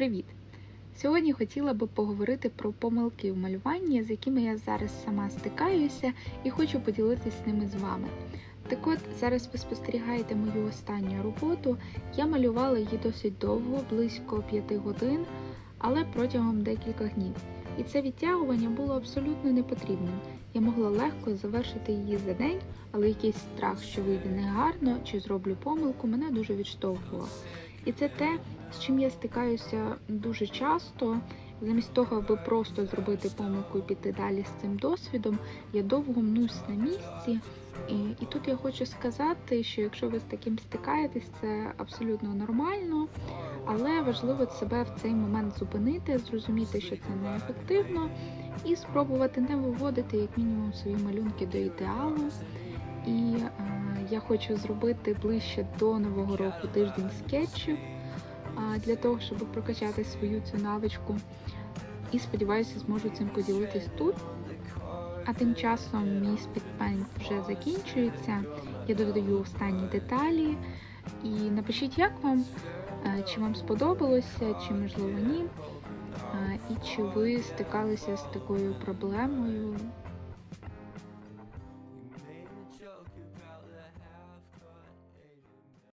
Привіт! Сьогодні хотіла би поговорити про помилки в малюванні, з якими я зараз сама стикаюся, і хочу поділитися ними з вами. Так от, зараз ви спостерігаєте мою останню роботу. Я малювала її досить довго, близько 5 годин, але протягом декількох днів. І це відтягування було абсолютно не потрібним. Я могла легко завершити її за день, але якийсь страх, що вийде негарно чи зроблю помилку, мене дуже відштовхував. І це те, з чим я стикаюся дуже часто. Замість того, аби просто зробити помилку і піти далі з цим досвідом, я довго мнусь на місці. І, і тут я хочу сказати, що якщо ви з таким стикаєтесь, це абсолютно нормально, але важливо себе в цей момент зупинити, зрозуміти, що це неефективно, і спробувати не виводити як мінімум свої малюнки до ідеалу. І е, я хочу зробити ближче до нового року тиждень скетчів для того, щоб прокачати свою цю навичку. І сподіваюся, зможу цим поділитись тут. А тим часом мій спідпейнт вже закінчується. Я додаю останні деталі. І напишіть, як вам, е, чи вам сподобалося, чи можливо ні. Е, І чи ви стикалися з такою проблемою,